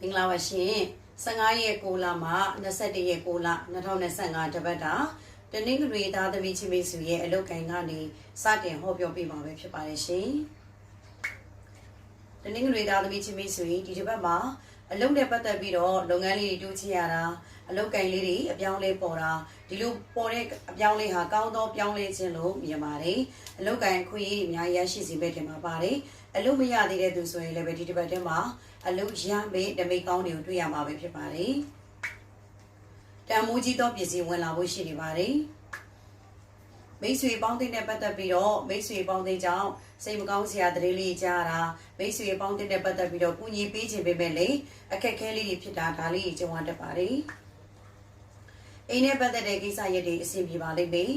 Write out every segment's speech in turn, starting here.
မင်္ဂလာပါရှင်15ရက်6လမှ21ရက်6လ2025တပတ်တာတနင်္ဂနွေသားသမီးချင်းမိတ်ဆွေရဲ့အလုတ်ကိုင်ကနေစတင်ဟောပြောပြပါမယ်ဖြစ်ပါတယ်ရှင်တနင်္ဂနွေသားသမီးချင်းမိတ်ဆွေဒီတစ်ပတ်မှာအလုတ်နဲ့ပတ်သက်ပြီးတော့လုပ်ငန်းလေးတွေတိုးချရတာအလုတ်ကိုင်လေးတွေအပြောင်းလဲပေါ်တာဒီလိုပေါ်တဲ့အပြောင်းလဲဟာကောင်းသောပြောင်းလဲခြင်းလို့မြင်ပါတယ်အလုတ်ကိုင်ခွင့်ရအများကြီးရရှိစီပဲတင်ပါပါတယ်အလုတ်မရသေးတဲ့သူဆိုရင်လည်းပဲဒီတစ်ပတ်ထဲမှာ အလုတ်ရမေးဓမိတ်ကောင်းတွေကိုတွေ့ရမှာပဲဖြစ်ပါတယ်တန်မိုးကြီးသောပစ္စည်းဝင်လာဖို့ရှိနေပါတယ်မိတ်ဆွေပေါင်းတဲ့နဲ့ပတ်သက်ပြီးတော့မိတ်ဆွေပေါင်းတဲ့ကြောင့်စိတ်မကောင်းစရာသတင်းလေးကြားတာမိတ်ဆွေပေါင်းတဲ့နဲ့ပတ်သက်ပြီးတော့ကုညီပေးခြင်းပဲမဲ့လေအခက်ခဲလေးတွေဖြစ်တာဒါလေးကြုံရတတ်ပါတယ်အိမ်နဲ့ပတ်သက်တဲ့ကိစ္စရပ်တွေအဆင်ပြေပါလိမ့်မယ်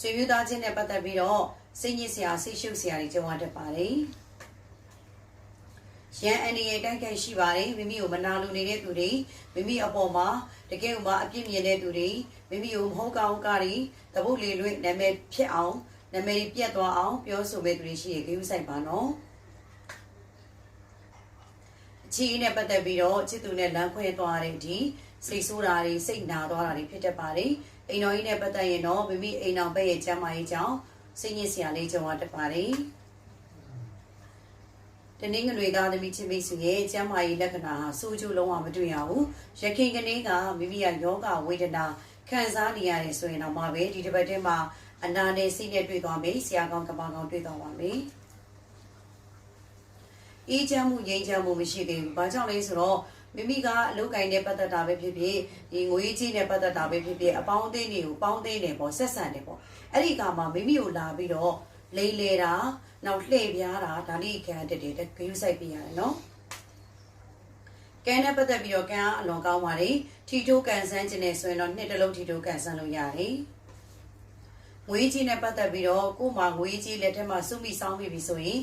ဆွေမျိုးသားချင်းနဲ့ပတ်သက်ပြီးတော့စိတ်ညစ်စရာစိတ်ရှုပ်စရာတွေကြုံရတတ်ပါတယ် ရန်အန်ဒီရဲ့တိုက်ခိုက်ရှိပါတယ်မိမိကိုမနာလိုနေတဲ့သူတွေမိမိအပေါ်မှာတကယ်ဥမာအပြစ်မြင်တဲ့သူတွေမိမိကိုမဟုတ်ကောင်းကားတွေတပုတ်လေလွင့်နာမည်ဖြစ်အောင်နာမည်ပြတ်သွားအောင်ပြောဆိုမဲ့သူတွေရှိရကြည့်ဥဆိုင်ပါနော်အချီနဲ့ပတ်သက်ပြီးတော့ချစ်သူနဲ့လမ်းခွဲသွားတဲ့အထိစိတ်ဆိုးတာတွေစိတ်နာသွားတာတွေဖြစ်တတ်ပါတယ်အိမ်တော်ကြီးနဲ့ပတ်သက်ရင်တော့မိမိအိမ်တော်ဘက်ရဲ့ကျမ်းမာရေးကြောင့်စိတ်ညစ်စရာလေးကြုံရတတ်ပါတယ် တနင်္ဂနွေသားသမီးချင်းမိတ်ဆွေရဲ့ကျမ်းမာရေးလက္ခဏာဟာစိုးကျိုးလုံးဝမတွေ့ရဘူးရခင်ကနေ့ကမိမိရဲ့ယောဂဝေဒနာခံစားနေရတယ်ဆိုရင်တော့မှပဲဒီတစ်ပတ်ထဲမှာအနာနဲ့စိတ်နဲ့တွေ့သွားမယ်ဆရာကောင်းကမကောင်းတွေ့သွားပါမယ်အေးချမ်းမှုငြိမ်းချမ်းမှုမရှိသေးဘူး။ဘာကြောင့်လဲဆိုတော့မိမိကအလုပ်ကိုင်းနဲ့ပတ်သက်တာပဲဖြစ်ဖြစ်ဒီငွေကြီးနဲ့ပတ်သက်တာပဲဖြစ်ဖြစ်အပေါင်းအသင်းတွေကိုပေါင်းသင်းတယ်ပေါ့ဆက်ဆံတယ်ပေါ့အဲ့ဒီကမှမိမိကိုလာပြီးတော့လိမ့်လေတာနောက်လှည့်ပြားတာဒါလေးခံတက်တယ်ဂယူးဆိုင်ပြရတယ်နော်ကဲနဲ့ပတ်သက်ပြီးတော့ကံအလွန်ကောင်းပါတယ်ထီတိုးကန်ဆန်းခြင်းနဲ့ဆိုရင်တော့နှစ်တလုံးထီတိုးကန်ဆန်းလို့ရတယ်ငွေကြီးနဲ့ပတ်သက်ပြီးတော့ကို့မှာငွေကြီးလက်ထက်မှာစုမိဆောင်မိပြီဆိုရင်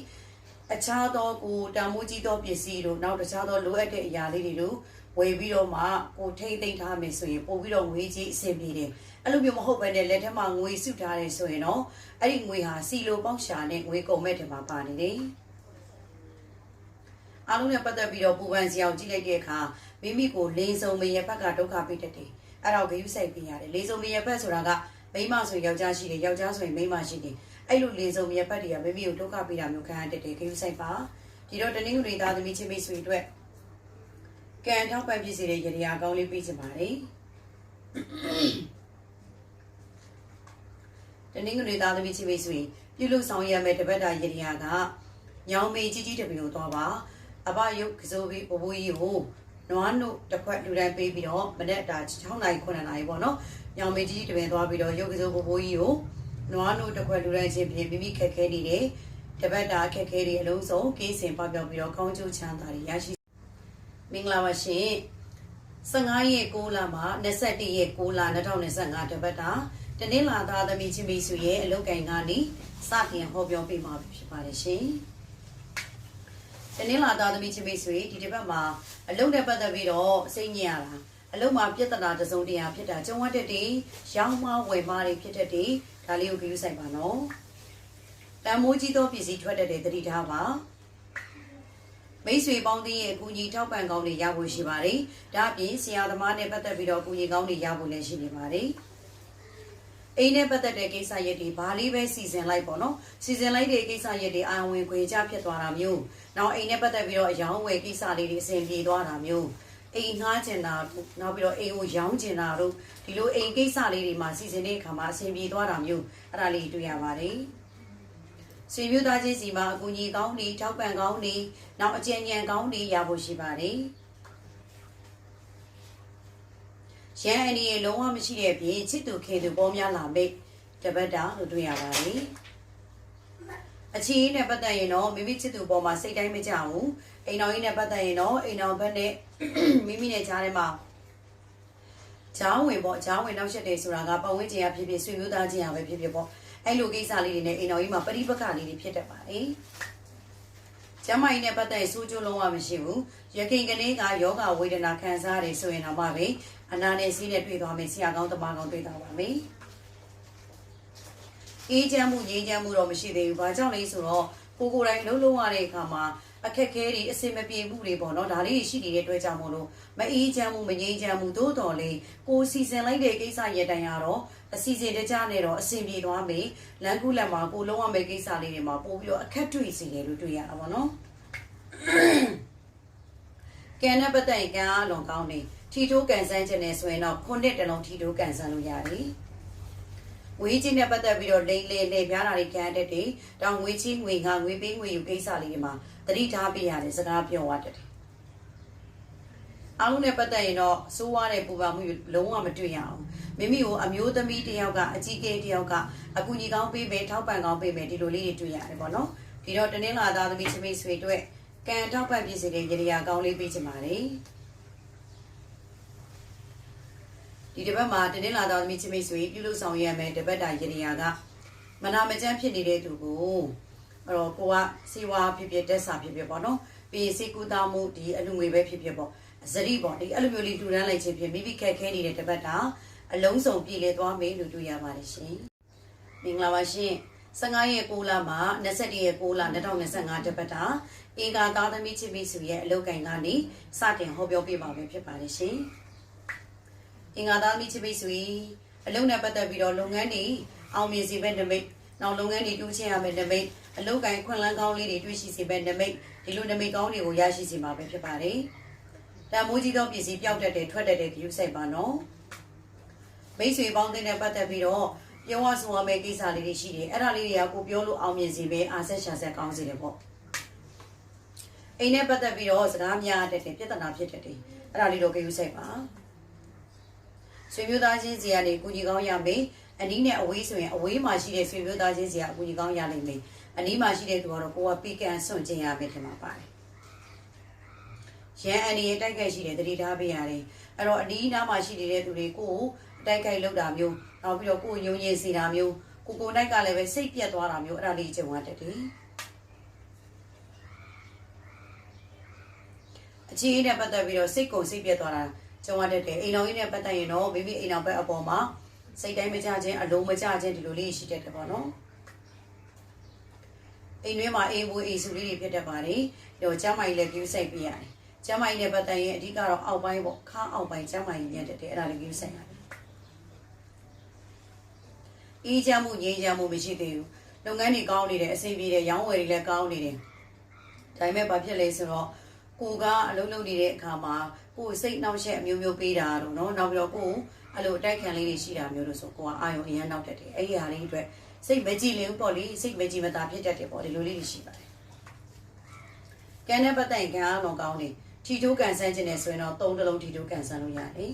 အခြားသောကိုတန်မိုးကြီးသောပစ္စည်းတို့နောက်တခြားသောလိုအပ်တဲ့အရာလေးတွေတို့ဝယ်ပြီးတော့မှကိုထိမ့်သိမ့်ထားမယ်ဆိုရင်ပို့ပြီးတော့ငွေကြီးအဆင်ပြေတယ် အဲ့လိုမျိုးမဟုတ်ဘဲနဲ့လက်ထက်မှာငွေစုထားတယ်ဆိုရင်တော့အဲ့ဒီငွေဟာစီလိုပေါက်ရှာနဲ့ငွေကုန်မဲ့တယ်မှာပါနေတယ်အားလုံးနဲ့ပတ်သက်ပြီးတော့ပူပန်စီအောင်ကြည့်လိုက်တဲ့အခါမိမိကိုလိန်စုံမရဘက်ကဒုက္ခပေးတတ်တယ်အဲ့တော့ဂရုစိုက်ပြရတယ်လိန်စုံမရဘက်ဆိုတာကမိန်းမဆိုရင်ယောက်ျားရှိတယ်ယောက်ျားဆိုရင်မိန်းမရှိတယ်အဲ့လိုလိန်စုံမရဘက်တွေကမိမိကိုဒုက္ခပေးတာမျိုးခံရတတ်တယ်ဂရုစိုက်ပါဒီတော့တနင်္ဂနွေသားသမီးချင်းမိတ်ဆွေတို့ကံထောက်ပံ့ဖြစ်စေတဲ့ရတရားကောင်းလေးပေးချင်ပါတယ် တနင်္ဂနွေသားသမီးချင်းမိတ်ဆွေပြုလုပ်ဆောင်ရမယ့်တပတ်တာရတရားကညောင်မေကြီးကြီးတပီကိုသွားပါအဘယုတ်ကစိုးပြီးဘဘိုးကြီးကိုနွားနို့တစ်ခွက်လူတိုင်းပေးပြီးတော့မနေ့တာ6နိုင်9နိုင်ပေါ့နော်ညောင်မေကြီးကြီးတပင်သွားပြီးတော့ယုတ်ကစိုးဘဘိုးကြီးကိုနွားနို့တစ်ခွက်လူတိုင်းချင်းပြင်မိမိခက်ခဲနေတယ်တပတ်တာခက်ခဲတွေအလုံးစုံကင်းစင်ပပျောက်ပြီးတော့ကောင်းကျိုးချမ်းသာတွေရရှိမင်္ဂလာပါရှင်15ရက်6လမှ21ရက်6လ2025တပတ်တာ တနင်္လာသားသမီးချင်းမိတ်ဆွေရဲ့အလုတ်ကင်ကနေစတင်ဟောပြောပေးမှာဖြစ်ပါတယ်ရှင်တနင်္လာသားသမီးချင်းမိတ်ဆွေဒီတစ်ပတ်မှာအလုတ်နဲ့ပတ်သက်ပြီးတော့စိတ်ညစ်ရတာအလုတ်မှာပြဿနာတစ်စုံတရာဖြစ်တာကြုံရတဲ့တေရောင်းမဝယ်မတွေဖြစ်တဲ့တေဒါလေးကိုကြည့်ဆိုင်ပါနော်တန်မိုးကြီးသောပစ္စည်းထွက်တဲ့တတိထားပါမိတ်ဆွေပေါင်းသင်းရဲ့အကူအညီထောက်ပံ့ကောင်းတွေရဖို့ရှိပါတယ်။ဒါအပြင်ဆရာသမားနဲ့ပတ်သက်ပြီးတော့အကူအညီကောင်းတွေရဖို့လည်းရှိနေပါတယ်။ အိမ်နဲ့ပတ်သက်တဲ့ကိစ္စရပ်တွေဘာလေးပဲစီစဉ်လိုက်ပေါ့နော်။စီစဉ်လိုက်တဲ့ကိစ္စရပ်တွေအာဝင်ခွေကြဖြစ်သွားတာမျိုး။နောက်အိမ်နဲ့ပတ်သက်ပြီးတော့အယောင်းဝယ်ကိစ္စလေးတွေအဆင်ပြေသွားတာမျိုး။အိမ်ငှားကျင်တာနောက်ပြီးတော့အိမ်ကိုရောင်းကျင်တာတို့ဒီလိုအိမ်ကိစ္စလေးတွေမှာစီစဉ်တဲ့အခါမှာအဆင်ပြေသွားတာမျိုးအဲ့ဒါလေးတွေ့ရပါတယ်။ဆွေမျိုးသားချင်းစီမှာအကူအညီကောင်းတွေထောက်ပံ့ကောင်းတွေနောက်အကြံဉာဏ်ကောင်းတွေရဖို့ရှိပါတယ်။ ရန်အနေနဲ့လုံးဝမရှိတဲ့အပြင်ချစ်သူခင်သူပေါ်များလာမိတ်တပတ်တာလို့တွေ့ရပါတယ်။အခြေအနေနဲ့ပတ်သက်ရင်တော့မိမိချစ်သူပေါ်မှာစိတ်တိုင်းမကြဘူး။အိမ်တော်ကြီးနဲ့ပတ်သက်ရင်တော့အိမ်တော်ဘက်နဲ့မိမိနဲ့ကြားထဲမှာချောင်းဝင်ပေါ့ချောင်းဝင်နောက်ဆက်တယ်ဆိုတာကပတ်ဝန်းကျင်အဖြစ်ဖြစ်ဆွေမျိုးသားချင်းအပဲဖြစ်ဖြစ်ပေါ့အဲ့လိုကိစ္စလေးတွေနဲ့အိမ်တော်ကြီးမှာပရိပက္ခလေးတွေဖြစ်တတ်ပါတယ်ကျမကြီးနဲ့ပတ်သက်ဆိုးကျိုးလုံးဝမရှိဘူးရခင်ကနေကယောဂဝေဒနာခံစားရတယ်ဆိုရင်တော့မှပဲ အနာနဲ့စီးနဲ့တွေ့သွားမယ်ဆရာကောင်းတမကောင်းတွေ့သွားပါမယ်အေးချမ်းမှုငြိမ်းချမ်းမှုတော့မရှိသေးဘူးဘာကြောင့်လဲဆိုတော့ကိုကိုယ်တိုင်လုံးလုံးရတဲ့အခါမှာအခက်ခဲတွေအစင်မပြေမှုတွေပေါ့နော်ဒါလေးရှိနေတဲ့အတွက်ကြောင့်မို့လို့မအေးချမ်းမှုမငြိမ်းချမ်းမှုသို့တော်လေကိုစီစဉ်လိုက်တဲ့ကိစ္စရတိုင်ရတော့အစီအစဉ်တကြနဲ့တော့အဆင်ပြေသွားပြီလမ်းကူးလက်မှာကိုလုံးဝမဲ့ကိစ္စလေးတွေမှာပို့ပြီးတော့အခက်တွေ့စီတယ်လို့တွေ့ရတာပေါ့နော်ကဲနဲ့ပတ်သက်ရင်ကံအားလုံးကောင်းနေ ထီထိုးကန်ဆန်းခြင်းနဲ့ဆိုရင်တော့ခုနှစ်တလုံးထီထိုးကန်ဆန်းလို့ရတယ်ငွေချင်းနဲ့ပတ်သက်ပြီးတော့လိမ့်လေလေပြားတာတွေခံရတဲ့တွေတောင်ငွေချင်းငွေငါငွေပေးငွေယူကိစ္စလေးတွေမှာတတိထားပြရတယ်စကားပြောရတယ်အားလုံးနဲ့ပတ်သက်ရင်တော့စိုးဝါတဲ့ပူပါမှုလုံးဝမတွေ့ရအောင်မိမိကိုအမျိုးသမီးတစ်ယောက်ကအကြီးကဲတစ်ယောက်ကအကူကြီးကောင်းပေးမယ်ထောက်ပံ့ကောင်းပေးမယ်ဒီလိုလေးတွေတွေ့ရတယ်ပေါ့နော်ဒီတော့တနင်္လာသားသမီးချမိတ်ဆွေတို့ကံထောက်ပံ့ပြည်စီတဲ့ကြရာကောင်းလေးပေးချင်ပါတယ် ဒီတစ်ပတ်မှာတနင်္လာသားသမီးချမိတ်ဆွေပြုလုပ်ဆောင်ရမယ်တပတ်တာကြရာကမနာမကျန်းဖြစ်နေတဲ့သူကိုအဲ့တော့ကိုကစီဝါဖြစ်ဖြစ်တက်စာဖြစ်ဖြစ်ပေါ့နော်ပြီးစီကူတာမှုဒီအလူငွေပဲဖြစ်ဖြစ်ပေါ့ဇရိပေါ့ဒီအဲ့လိုမျိုးလေးထူတန်းလိုက်ခြင်းဖြစ်မိမိခက်ခဲနေတဲ့တပတ်တာအလုံးစုံပြည်လေသွားမယ်လို့တွေ့ရပါတယ်ရှင်မင်္ဂလာပါရှင်15ရက်6လမှာ21ရက်6လ2025တပတ်တာအင်္ဂါသားသမီးချစ်မိစုရဲ့အလုတ်ကင်ကနေစတင်ဟောပြောပြပါမယ်ဖြစ်ပါတယ်ရှင် အင်္ဂါသားသမီးချစ်မိစုအလုတ်နဲ့ပတ်သက်ပြီးတော့လုပ်ငန်းတွေအောင်မြင်စေတဲ့နမိတ်နောက်လုပ်ငန်းတွေတူးချင်ရမယ့်နမိတ်အလုတ်ကင်ခွင့်လန်းကောင်းလေးတွေတွေ့ရှိစေတဲ့နမိတ်ဒီလိုနမိတ်ကောင်းတွေကိုရရှိစေမှာပဲဖြစ်ပါတယ်တန်မိုးကြီးသောပစ္စည်းပျောက်တတ်တယ်ထွက်တတ်တယ်ဒီဥစိတ်ပါနော်မိတ်ဆွေပေါင်းတဲ့နဲ့ပတ်သက်ပြီးတော့ပြောရဆိုရမယ့်ကိစ္စလေးတွေရှိတယ်အဲ့ဒါလေးတွေကကိုပြောလို့အောင်မြင်စေပဲအာဆက်ရှာဆက်ကောင်းစေတယ်ပေါ့အိမ်နဲ့ပတ်သက်ပြီးတော့စကားများတတ်တယ်ပြဿနာဖြစ်တတ်တယ်အဲ့ဒါလေးတော့ကိစ္စစိတ်ပါ ဆွေမျိုးသားချင်းစီကနေကိုကြီးကောင်းရမယ်အနီးနဲ့အဝေးဆိုရင်အဝေးမှာရှိတဲ့ဆွေမျိုးသားချင်းစီကအကူကြီးကောင်းရနိုင်မယ်အနီးမှာရှိတဲ့သူကတော့ကိုကပီကန်ဆွန့်ကျင်ရမယ်ထင်ပါပါတယ်ရန်အန်ဒီရဲ့တိုက်ခိုက်ရှိတယ်တတိထားပေးရတယ်အဲ့တော့အနီးနားမှာရှိနေတဲ့သူတွေကိုအတိုက်ခိုက်လုပ်တာမျိုးနောက်ပြီးတော့ကိုယ်ယုံကြည်စီတာမျိုးကိုကိုနိုင်ကလည်းပဲစိတ်ပြတ်သွားတာမျိုးအဲ့ဒါလေးကြုံရတတ်တယ်အခြေအနေနဲ့ပတ်သက်ပြီးတော့စိတ်ကုန်စိတ်ပြတ်သွားတာ ကြုံရတတ်တယ်အိမ်တော်ကြီးနဲ့ပတ်သက်ရင်တော့မိမိအိမ်တော်ဘက်အပေါ်မှာစိတ်တိုင်းမကြခြင်းအလုံးမကြခြင်းဒီလိုလေးရှိတတ်တယ်ပေါ့နော်အိမ်တွင်းမှာအိမ်ဘူးအိမ်စုလေးတွေဖြစ်တတ်ပါတယ်တော့ကျမ်းမာကြီးလည်း view စိုက်ပြရတယ်ကျမ်းမာကြီးနဲ့ပတ်သက်ရင်အဓိကတော့အောက်ပိုင်းပေါ့ခါအောက်ပိုင်းကျမ်းမာကြီးညံ့တတ်တယ်အဲ့ဒါလေး view စိုက်ရတယ်အေးချမ်းမှုငြိမ်းချမ်းမှုမရှိသေးဘူးလုပ်ငန်းတွေကောင်းနေတယ်အဆင်ပြေတယ်ရောင်းဝယ်တွေလည်းကောင်းနေတယ်ဒါပေမဲ့ဘာဖြစ်လဲဆိုတော့ကိုကအလုံးလုံးနေတဲ့အခါမှာ ကိုယ်စိတ်နှောက်ယှက်အမျိုးမျိုးပေးတာတော့เนาะနောက်ပြီးတော့ကိုယ်အဲ့လိုအတိုက်ခံလေးတွေရှိတာမျိုးလို့ဆိုကိုကအာယုံအရန်နောက်တက်တယ်အဲ့ဒီဟာလေးအတွက်စိတ်မကြည်လင်ပေါ့လေစိတ်မကြည်မသာဖြစ်တတ်တယ်ပေါ့ဒီလိုလေးတွေရှိပါတယ်ကဲနဲ့ပတ်သက်ကံအားလုံးကောင်းနေထီတိုးကန်ဆန်းခြင်းနဲ့ဆိုရင်တော့သုံးတလုံးထီတိုးကန်ဆန်းလို့ရတယ်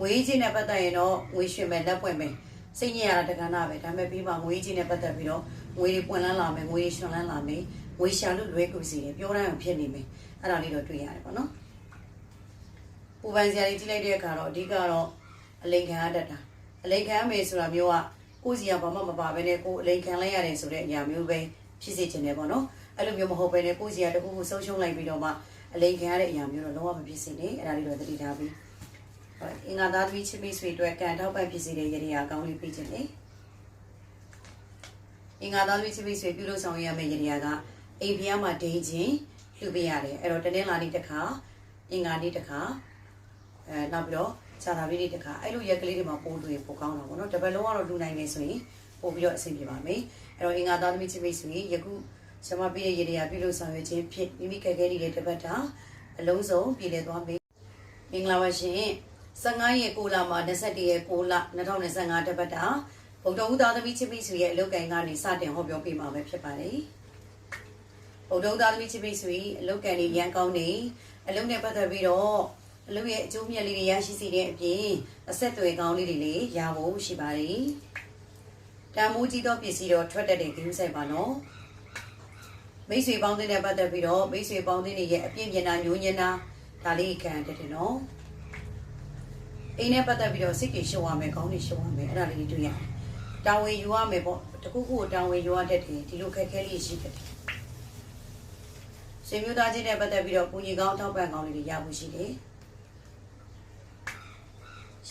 ငွေချင်းနဲ့ပတ်သက်ရင်တော့ငွေရွှင်မဲ့လက်ပွင့်မဲ့စိတ်ညစ်ရတာတက္ကနာပဲဒါပေမဲ့ပြီးမှငွေချင်းနဲ့ပတ်သက်ပြီးတော့ငွေတွေပွင့်လန်းလာမယ်ငွေတွေရွှင်လန်းလာမယ်ငွေရှာလို့လွဲကူစီတယ်ပြောတိုင်းအောင်ဖြစ်နေမယ်အဲ့ဒါလေးတော့တွေ့ရတယ်ပေါ့နော် ပူပန်စရာတွေကြည့်လိုက်တဲ့အခါတော့အဓိကတော့အလိန်ခံရတတ်တာအလိန်ခံရမယ်ဆိုတာမျိုးကကိုယ်စီကဘာမှမပါဘဲနဲ့ကိုယ်အလိန်ခံလိုက်ရတယ်ဆိုတဲ့အရာမျိုးပဲဖြစ်စေချင်တယ်ပေါ့နော်အဲ့လိုမျိုးမဟုတ်ဘဲနဲ့ကိုယ်စီကတခုခုဆုံးရှုံးလိုက်ပြီးတော့မှအလိန်ခံရတဲ့အရာမျိုးတော့လုံးဝမဖြစ်စေနဲ့အဲ့ဒါလေးတော့သတိထားပြီးအင်္ဂါသားသမီးချစ်မိတ်ဆွေတို့ကန်ထောက်ပံ့ဖြစ်စေတဲ့ရည်ရည်အကောင်းလေးပြခြင်းလေအင်္ဂါသားသမီးချစ်မိတ်ဆွေပြုလို့ဆောင်ရမယ့်ရည်ရည်ကအိမ်ဖျားမှာဒိန်းချင်းလှူပေးရတယ်အဲ့တော့တနင်္လာနေ့တစ်ခါအင်္ဂါနေ့တစ်ခါ အဲနောက်ပြီးတော့ခြာတာပြီးနေ့တစ်ခါအဲ့လိုရက်ကလေးတွေမှာပို့လို့ပို့ကောင်းတာပေါ့နော်တပတ်လုံးကတော့လှူနိုင်နေဆိုရင်ပို့ပြီးတော့အဆင်ပြေပါမယ်အဲ့တော့အင်္ဂါသားသမီးချစ်မိတ်ဆွေယခုကျွန်မပြည့်ရဲ့ရည်ရည်ပြုလို့ဆောင်ရွက်ခြင်းဖြစ်မိမိခက်ခဲနေတဲ့တပတ်တာအလုံးစုံပြည်လည်သွားမယ်မင်္ဂလာပါရှင်15ရက်6လမှာ21ရက်6လ2025တပတ်တာဗုဒ္ဓဦးသားသမီးချစ်မိတ်ဆွေရဲ့အလုပ်ကိုင်ကနေစတင်ဟောပြောပေးမှာပဲဖြစ်ပါတယ်ဗုဒ္ဓဦးသားသမီးချစ်မိတ်ဆွေအလုပ်ကန်လေးရန်ကောင်းနေအလုပ်နဲ့ပတ်သက်ပြီးတော့ အလုပ်ရဲ့အကျိုးမြတ်လေးတွေရရှိစေတဲ့အပြင်အဆက်အသွယ်ကောင်းလေးတွေလည်းရဖို့ရှိပါတယ်တန်မိုးကြီးသောပစ္စည်းတော့ထွက်တတ်တဲ့ဂိမ်းဆိုင်ပါနော်မိတ်ဆွေပေါင်းတဲ့နဲ့ပတ်သက်ပြီးတော့မိတ်ဆွေပေါင်းတဲ့ရဲ့အပြင်းပြနာညိုညင်းတာဒါလေးခံတတ်တယ်နော်အိမ်နဲ့ပတ်သက်ပြီးတော့စိတ်ကြီးရှုံရမယ်ခေါင်းကြီးရှုံရမယ်အဲ့ဒါလေးတွေ့ရတယ်တာဝန်ယူရမယ်ပေါ့တခုခုကိုတာဝန်ယူရတတ်တယ်ဒီလိုခက်ခဲလေးရှိတတ်တယ်ဆွေမျိုးသားချင်းနဲ့ပတ်သက်ပြီးတော့ပူညီကောင်းထောက်ပံ့ကောင်းလေးတွေရဖို့ရှိတယ်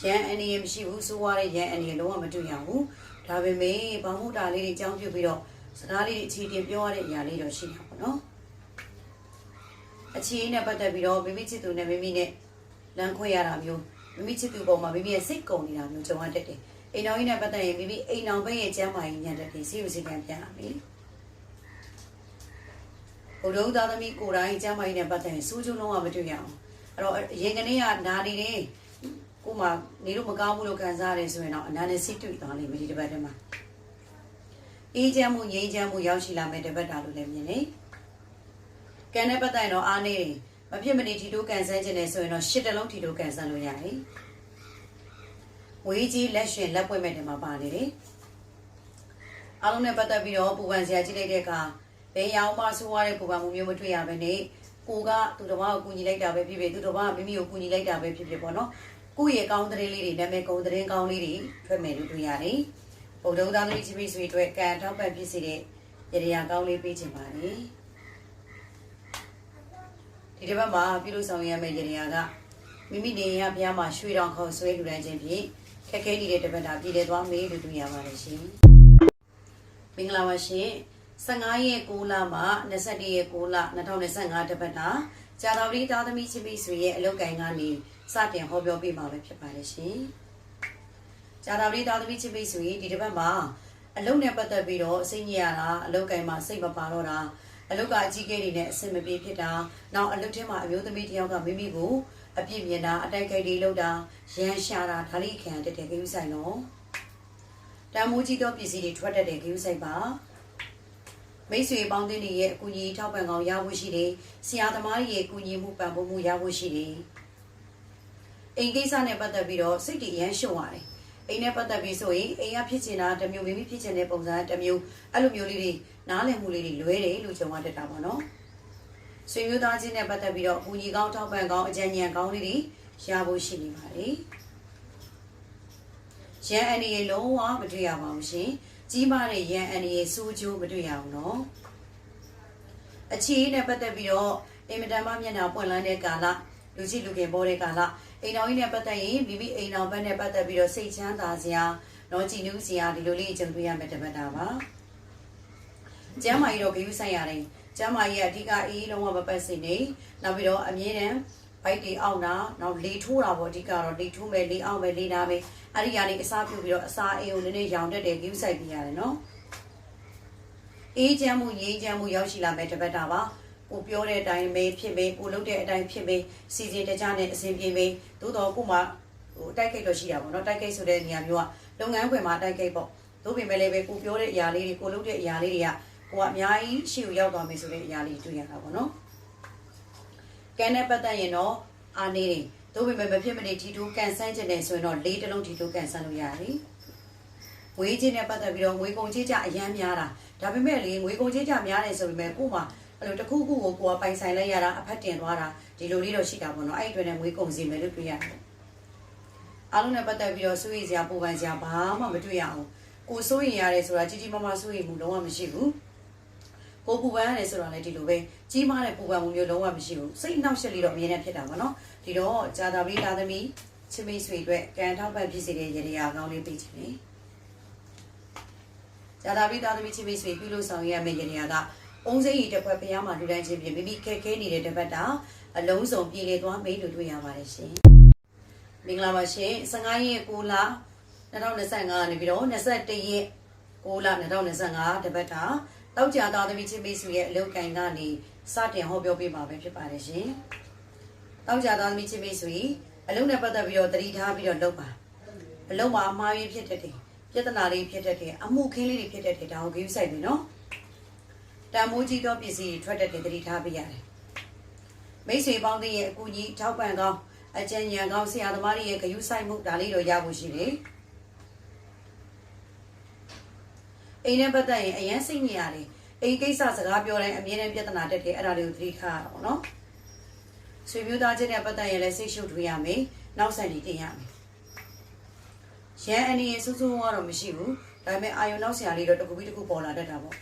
ရန်အနေရမရှိဘူးစိုးရတဲ့ရန်အနေလုံးဝမတွေ့ရဘူးဒါပေမဲ့ဘာမှုတာလေးတွေအကြောင်းပြုပြီးတော့စကားလေးတွေအခြေတင်ပြောရတဲ့အရာလေးတော့ရှိတာပေါ့နော်အခြေအနေနဲ့ပတ်သက်ပြီးတော့မိမိချစ်သူနဲ့မိမိနဲ့လမ်းခွဲရတာမျိုးမိမိချစ်သူပေါ်မှာမိမိရဲ့စိတ်ကုန်နေတာမျိုးကြုံရတတ်တယ်အိမ်တော်ကြီးနဲ့ပတ်သက်ရင်မိမိအိမ်တော်ဘက်ရဲ့ကျမ်းမာရေးညံ့တဲ့စီယူစီကံပြန်လာပြီဘုဒ္ဓသားသမီးကိုယ်တိုင်ကျမ်းမာရေးနဲ့ပတ်သက်ရင်စူးကျုံလုံးဝမတွေ့ရအောင်အဲ့တော့ရင်ကနေကနာနေတယ် ကိုမှနေလို့မကောင်းဘူးလို့ခံစားရတယ်ဆိုရင်တော့အနာနဲ့စိတ်တွေ့သွားလိမ့်မယ်ဒီတစ်ပတ်တည်းမှာအေးချမ်းမှုငြိမ်းချမ်းမှုရောက်ရှိလာမယ်တစ်ပတ်တာလို့လည်းမြင်နေကံနဲ့ပတ်သက်ရင်တော့အားနေတယ်မဖြစ်မနေထီတိုးကန်ဆန်းခြင်းနဲ့ဆိုရင်တော့ရှစ်တလုံးထီတိုးကန်ဆန်းလို့ရတယ်ဝေးကြီးလက်ရှင်လက်ပွင့်မဲ့တယ်မှာပါနေတယ်အားလုံးနဲ့ပတ်သက်ပြီးတော့ပူပန်စရာကြည့်လိုက်တဲ့အခါဘယ်ရောင်မှဆိုးရတဲ့ပူပန်မှုမျိုးမတွေ့ရဘဲနဲ့ကိုကသူတစ်ပါးကိုကူညီလိုက်တာပဲဖြစ်ဖြစ်သူတစ်ပါးကမိမိကိုကူညီလိုက်တာပဲဖြစ်ဖြစ်ပေါ့နော် ကိုယ့်ရဲ့ကောင်းတဲ့လေးတွေနာမည်ကောင်းတဲ့ကောင်းလေးတွေထွက်မယ်လို့တွေ့ရတယ်ဗုဒ္ဓသားသမီးချင်းမိတ်ဆွေအတွက်ကံထောက်ပံ့ဖြစ်စေတဲ့ရရကောင်းလေးပေးခြင်းပါလေဒီတစ်ပတ်မှာပြုလို့ဆောင်ရမယ့်ရရကမိမိနေရဘုရားမှာရွှေတော်ခေါ်ဆွဲလူတန်းခြင်းဖြင့်ခက်ခဲနေတဲ့တစ်ပတ်တာပြည်တယ်သွားမေးလို့တွေ့ရပါတယ်ရှင်မင်္ဂလာပါရှင်15ရက်6လမှ21ရက်6လ2025တပတ်တာ ဇာတော်ရီသားသမီးချင်းမိတ်ဆွေရဲ့အလုပ်ကိုင်ကနေစတင်ဟောပြောပေးမှာပဲဖြစ်ပါတယ်ရှင်။ဇာတော်ရီသားသမီးချင်းမိတ်ဆွေဒီတစ်ပတ်မှာအလုပ်နဲ့ပတ်သက်ပြီးတော့စိတ်ညစ်ရတာအလုပ်ကိုင်မှာစိတ်မပါတော့တာအလုပ်ကအကြီးကျယ်တွေနဲ့အဆင်မပြေဖြစ်တာနောက်အလုပ်ထဲမှာအမျိုးသမီးတစ်ယောက်ကမိမိကိုအပြစ်မြင်တာအတိုက်ခိုက်တွေလုပ်တာရန်ရှာတာဒါလိခံတက်တဲ့ကိစ္စဆိုင်တော့တန်မိုးကြီးသောပစ္စည်းတွေထွက်တတ်တဲ့ကိစ္စဆိုင်ပါ မိတ်ဆွေပေါင်းတင်တွေရဲ့အကူအညီထောက်ပံ့ကောင်ရဖို့ရှိတယ်။ဆရာသမားတွေရဲ့အကူအညီမှုပံ့ပိုးမှုရဖို့ရှိတယ်။အိမ်ကိစ္စနဲ့ပတ်သက်ပြီးတော့စိတ်တည်ရမ်းရှုံရတယ်။အိမ်နဲ့ပတ်သက်ပြီးဆိုရင်အိမ်ကဖြစ်ချင်တာတစ်မျိုးမိမိဖြစ်ချင်တဲ့ပုံစံတစ်မျိုးအဲ့လိုမျိုးလေးတွေနားလည်မှုလေးတွေလွဲတယ်လို့ကြုံရတတ်တာပေါ့နော်။ဆွေမျိုးသားချင်းနဲ့ပတ်သက်ပြီးတော့အကူအညီကောင်းထောက်ပံ့ကောင်းအကြံဉာဏ်ကောင်းလေးတွေရဖို့ရှိနေပါတယ်။ရန်အန်ဒီရေလုံးဝမတွေ့ရပါဘူးရှင်။ ကြီးမားတဲ့ရန်အန်ဒီရေစိုးကျိုးမတွေ့ရဘူးနော်။အခြေအနေနဲ့ပတ်သက်ပြီးတော့အင်မတန်မှမျက်နှာပွင့်လန်းတဲ့ကာလလူကြီးလူခင်ပေါ်တဲ့ကာလအိမ်တော်ကြီးနဲ့ပတ်သက်ရင်မိမိအိမ်တော်ဘက်နဲ့ပတ်သက်ပြီးတော့စိတ်ချမ်းသာစရာတော့ကြည်နူးစရာဒီလိုလေးကြုံတွေ့ရမယ်တပတ်တာပါ။ကျမ်းမာကြီးတော့ဂရုစိုက်ရတယ်။ကျမ်းမာကြီးကအဓိကအေးလုံးဝမပတ်စင်နေနောက်ပြီးတော့အမြဲတမ်း ဘိုက်တွေအောက်တာနောက်လေထိုးတာပေါ့အဓိကတော့လေထိုးမယ်လေအောက်မယ်လေနာမယ်အဲ့ဒီကနေအစားပြုတ်ပြီးတော့အစာအိမ်ကိုနည်းနည်းရောင်တက်တယ်ဂရုစိုက်ပြရတယ်နော်။အေးချမ်းမှုငြိမ်းချမ်းမှုရောက်ရှိလာမယ်တပတ်တာပါ။ကိုပြောတဲ့အတိုင်းပဲဖြစ်ပဲကိုလုပ်တဲ့အတိုင်းဖြစ်ပဲစီစဉ်တကြနဲ့အစဉ်ပြေပဲသို့တော့ကိုမှဟိုတိုက်ခိုက်တော့ရှိတာပေါ့နော်တိုက်ခိုက်ဆိုတဲ့နေရာမျိုးကလုပ်ငန်းခွင်မှာတိုက်ခိုက်ပေါ့သို့ပေမဲ့လည်းပဲကိုပြောတဲ့အရာလေးတွေကိုလုပ်တဲ့အရာလေးတွေကကိုကအများကြီးရှေ့ကိုရောက်သွားမယ်ဆိုတဲ့အရာလေးတွေ့ရတာပေါ့နော် ကဲနဲ့ပတ်သက်ရင်တော့အာနေတယ်သို့ပေမဲ့မဖြစ်မနေထီတိုးကန်ဆန်းခြင်းနဲ့ဆိုရင်တော့လေးတစ်လုံးထီတိုးကန်ဆန်းလို့ရတယ်ငွေချင်းနဲ့ပတ်သက်ပြီးတော့ငွေကုန်ကြေးကြအရမ်းများတာဒါပေမဲ့လေငွေကုန်ကြေးကြများတယ်ဆိုပေမဲ့ကို့မှာအဲ့လိုတစ်ခုခုကိုကိုကပိုင်ဆိုင်လိုက်ရတာအဖက်တင်သွားတာဒီလိုလေးတော့ရှိတာပေါ့နော်အဲ့ဒီအတွက်နဲ့ငွေကုန်စီမယ်လို့တွေ့ရတယ်အားလုံးနဲ့ပတ်သက်ပြီးတော့စိုးရိမ်စရာပူပန်စရာဘာမှမတွေ့ရအောင်ကိုစိုးရိမ်ရတယ်ဆိုတာကြီးကြီးမားမားစိုးရိမ်မှုလုံးဝမရှိဘူး ကိုပူပန်ရတယ်ဆိုတာလည်းဒီလိုပဲကြီးမားတဲ့ပူပန်မှုမျိုးလုံးဝမရှိဘူးစိတ်နှောက်ယှက်လေးတော့အမြဲတမ်းဖြစ်တာပေါ့နော်ဒီတော့ဂျာတာပရိသားသမီးချစ်မိတ်ဆွေအတွက်ကံထောက်ပံ့ဖြစ်စေတဲ့ရေရာကောင်းလေးပေးချင်တယ်ဂျာတာပရိသားသမီးချစ်မိတ်ဆွေပြုလို့ဆောင်ရမယ့်ရေရာကအုံးစိတ်ရီတစ်ခွက်ဖျားမှာလူတိုင်းချင်းပြင်မိမိခက်ခဲနေတဲ့တစ်ပတ်တာအလုံးစုံပြည်လေသွားမေးလို့တွေ့ရပါတယ်ရှင်မင်္ဂလာပါရှင်15ရက်6လ2025နေပြီးတော့21ရက်6လ2025တပတ်တာ တောက်ကြသားသမီးချင်းမိတ်ဆွေရဲ့အလုပ်ကိုင်ကနေစတင်ဟောပြောပေးမှာပဲဖြစ်ပါတယ်ရှင်တောက်ကြသားသမီးချင်းမိတ်ဆွေအလုပ်နဲ့ပတ်သက်ပြီးတော့တတိထားပြီးတော့လုပ်ပါအလုပ်မှာအမှားရင်းဖြစ်တတ်တယ်ပြဿနာလေးဖြစ်တတ်တယ်အမှုခင်းလေးတွေဖြစ်တတ်တယ်ဒါကိုဂရုစိုက်ပြီနော်တန်မိုးကြီးသောပစ္စည်းတွေထွက်တတ်တဲ့တတိထားပေးရတယ်မိတ်ဆွေပေါင်းသင်းရဲ့အကူကြီးထောက်ပံ့ကောင်းအကြံဉာဏ်ကောင်းဆရာသမားတွေရဲ့ဂရုစိုက်မှုဒါလေးတော့ရဖို့ရှိတယ် အိမ်နဲ့ပတ်သက်ရင်အရန်စိတ်ညစ်ရတယ်အိမ်ကိစ္စစကားပြောတိုင်းအမြဲတမ်းပြဿနာတက်တယ်အဲ့ဒါလေးကိုသတိထားရအောင်နော်ဆွေမျိုးသားချင်းနဲ့ပတ်သက်ရင်လည်းစိတ်ရှုပ်ထွေးရမယ်နောက်ဆက်နေတင်ရမယ်ရန်အနေနဲ့စူးစူးကတော့မရှိဘူးဒါပေမဲ့အာယုံနောက်ဆရာလေးတော့တစ်ခုပြီးတစ်ခုပေါ်လာတတ်တာပေါ့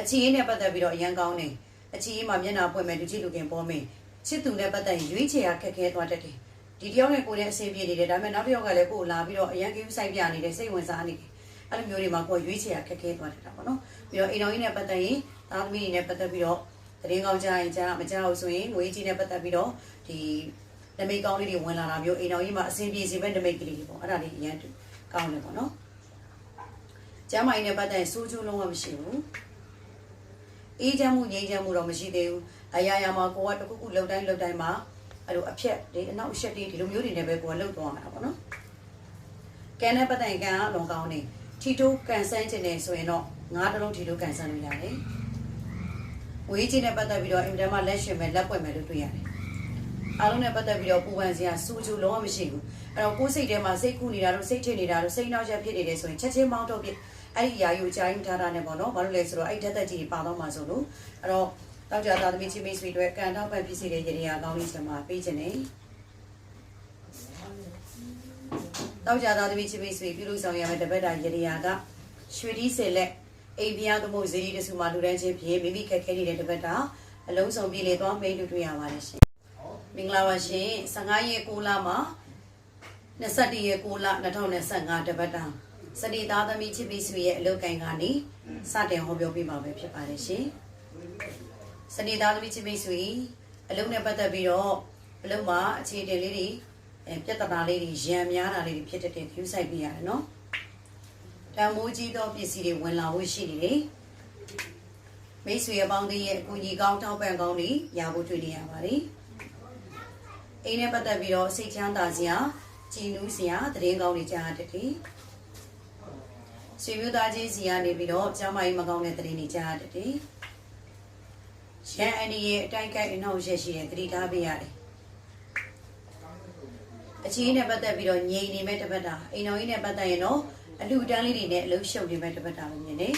အချီးနဲ့ပတ်သက်ပြီးတော့အရန်ကောင်းတယ်အချီးမှာမျက်နှာပွင့်မဲ့လူကြီးလူခင်ပေါ်မယ်ချစ်သူနဲ့ပတ်သက်ရင်ရွေးချယ်ရခက်ခဲသွားတတ်တယ်ဒီတယောက်နဲ့ကိုယ်နဲ့အဆင်ပြေနေတယ်ဒါပေမဲ့နောက်တစ်ယောက်ကလည်းကိုယ်လာပြီးတော့အရန်ကိစ္စဆိုင်ပြနေတယ်စိတ်ဝင်စားနေတယ် အဲ့လိုမျိုးတွေမှာကိုယ်ရွေးချယ်ရခက်ခဲသွားတတ်တာပေါ့နော်ပြီးတော့အိမ်တော်ကြီးနဲ့ပတ်သက်ရင်သားသမီးတွေနဲ့ပတ်သက်ပြီးတော့တရင်ကောင်းကြရင်ကြားမကြောက်ဆိုရင်ငွေကြီးနဲ့ပတ်သက်ပြီးတော့ဒီနမိတ်ကောင်းလေးတွေဝင်လာတာမျိုးအိမ်တော်ကြီးမှာအဆင်ပြေစေမဲ့နမိတ်ကလေးတွေပေါ့အဲ့ဒါလေးအရင်ကောင်းတယ်ပေါ့နော်ကျမ်းမိုင်းနဲ့ပတ်သက်ရင်စိုးကျိုးလုံးဝမရှိဘူးအေးချမ်းမှုငြိမ်းချမ်းမှုတော့မရှိသေးဘူးအရာရာမှာကိုကတခုခုလှုပ်တိုင်းလှုပ်တိုင်းမှာအဲ့လိုအဖြက်ဒီအနောက်အရှက်တွေဒီလိုမျိုးတွေနဲ့ပဲကိုကလှုပ်သွားမှာပေါ့နော်ကန်နဲ့ပတ်သက်ရင်ကန်ကအလုံးကောင်းနေ ထီတိုးကန်ဆန်းခြင်းနဲ့ဆိုရင်တော့ငါးတလုံးထီတိုးကန်ဆန်းလို့ရတယ်ဝေးချင်းနဲ့ပတ်သက်ပြီးတော့အင်တာမှာလက်ရှင်မဲ့လက်ပွက်မဲ့လို့တွေ့ရတယ်။အားလုံးနဲ့ပတ်သက်ပြီးတော့ပူပန်စရာစူးကျူလုံးဝမရှိဘူး။အဲ့တော့ကိုယ်စိတ်ထဲမှာစိတ်ကူးနေတာတို့စိတ်ထင်နေတာတို့စိတ်နှောက်ရက်ဖြစ်နေတယ်ဆိုရင်ချက်ချင်းမောင်းထုတ်ပြအဲ့ဒီຢာယူအကြိုင်းထားတာနဲ့ပေါ့နော်။ဘာလို့လဲဆိုတော့အဲ့ဓာတ်သက်ကြီးတွေပါတော့မှာဆိုလို့အဲ့တော့တောက်ကြသားသမီးချင်းမိတ်ဆွေတွေကန်တော့ပဲဖြစ်စီတဲ့ရေရာကောင်းလေးချက်မှာပေးခြင်းနဲ့ တောက်ကြသားသမီးချင်းမိတ်ဆွေပြုလို့ဆောင်ရမယ့်တပတ်တာရေရာကရွှေဒီဆယ်လက်အိမ်ပြားသမုတ်ဇီရီတဆူမှာလူတန်းချင်းဖြစ်မိမိခက်ခဲနေတဲ့တပတ်တာအလုံးစုံပြည်လေသွားမိတ်လို့တွေ့ရပါတယ်ရှင်။မင်္ဂလာပါရှင်။15ရက်6လမှာ21ရက်6လ2025တပတ်တာစနေသားသမီးချစ်ပြီးဆွေရဲ့အလုပ်ကိုင်ကနေစတင်ဟောပြောပေးမှာပဲဖြစ်ပါတယ်ရှင်။စနေသားသမီးချစ်ပြီးဆွေအလုပ်နဲ့ပတ်သက်ပြီးတော့အလုပ်မှာအခြေအတင်လေးတွေ အဲပြဿနာလေးတွေရံများတာလေးတွေဖြစ်တဲ့တင် view site ပြရတယ်နော်။တန်မိုးကြီးသောပစ္စည်းတွေဝင်လာဖို့ရှိနေတယ်။မိတ်ဆွေအပေါင်းတွေရဲ့အကူအညီကောင်းထောက်ပံ့ကောင်းတွေရဖို့တွေ့နေရပါတယ်။အိမ်နဲ့ပတ်သက်ပြီးတော့စိတ်ချမ်းသာစရာကြည်နူးစရာသတင်းကောင်းတွေကြားရတဲ့တယ်။ဆွေမျိုးသားချင်းစီကနေပြီးတော့ကျမ်းမာရေးမကောင်းတဲ့သတင်းတွေကြားရတဲ့တယ်။ရန်အန်ဒီရဲ့အတိုင်းကိုက်အနောက်ရက်ရှိတဲ့သတိထားပေးရတယ်။ အချင်းနဲ့ပတ်သက်ပြီးတော့ငြိမ်နေမဲ့တစ်ပတ်တာအိမ်တော်ကြီးနဲ့ပတ်သက်ရင်တော့အလူတန်းလေးတွေနဲ့အလုံးရှုပ်နေမဲ့တစ်ပတ်တာလို့မြင်နေ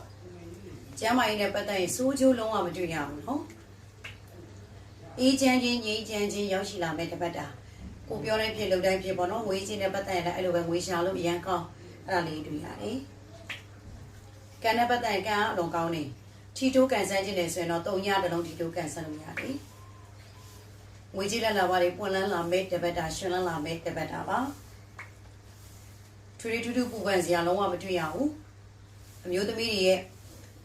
။ကျမ်းမာရေးနဲ့ပတ်သက်ရင်စိုးကျိုးလုံးဝမတွေ့ရဘူးနော်။အေးချမ်းချင်းငြိမ်ချမ်းချင်းရောက်ရှိလာမဲ့တစ်ပတ်တာကိုပြောတဲ့ဖြစ်လုံတိုင်းဖြစ်ပေါ့နော်ငွေချင်းနဲ့ပတ်သက်ရင်လည်းအဲ့လိုပဲငွေရှာလို့အရန်ကောင်းအဲ့ဒါလေးတွေ့ရတယ်။ကန်နဲ့ပတ်သက်ရင်ကန်အလုံးကောင်းနေထီတိုးကန်ဆန်းခြင်းနဲ့ဆိုရင်တော့တုံညတစ်လုံးထီတိုးကန်ဆန်းလို့ရတယ်။ ငွေကြီးလက်လာပါတွေပွင့်လန်းလာမဲ့တပတ်တာရှင်လန်းလာမဲ့တပတ်တာပါထူထူထူထူပူပန်စရာလုံးဝမတွေ့ရဘူးအမျိုးသမီးတွေရဲ့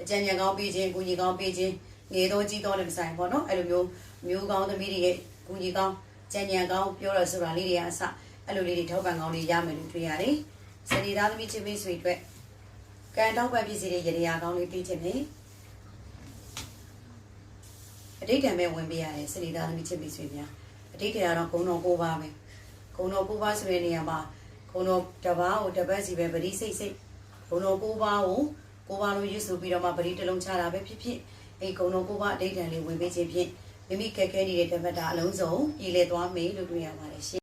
အကြံဉာဏ်ကောင်းပေးခြင်းကိုကြီးကောင်းပေးခြင်းငယ်တော့ကြီးတော့လည်းမဆိုင်ပေါ့နော်အဲ့လိုမျိုးမျိုးကောင်းသမီးတွေရဲ့ကိုကြီးကောင်းကြံဉာဏ်ကောင်းပြောရဆိုတာလေးတွေအစအဲ့လိုလေးတွေထောက်ပံ့ကောင်းတွေရမယ်လို့တွေ့ရတယ်စနေသားသမီးချင်းမိတ်ဆွေအတွက်ကံတောက်ပံ့ပစ္စည်းတွေရေရာကောင်းလေးပေးခြင်းနဲ့ အတိတ်ကံပဲဝင်ပေးရတယ်စနေသားသမီးချင်းမိတ်ဆွေများအတိတ်ကံကတော့ဂုံတော်ကိုပါပဲဂုံတော်ကိုပါဆိုတဲ့နေရာမှာဂုံတော်တပားကိုတပတ်စီပဲပရိစိတ်စိတ်ဂုံတော်ကိုပါကိုကိုပါလို့ရွတ်ဆိုပြီးတော့မှပရိတစ်လုံးချတာပဲဖြစ်ဖြစ်အဲ့ဂုံတော်ကိုပါအတိတ်ကံလေးဝင်ပေးခြင်းဖြင့်မိမိခက်ခဲနေတဲ့တပတ်တာအလုံးစုံပြည်လေသွားမေးလို့တွေ့ရပါတယ်ရှင်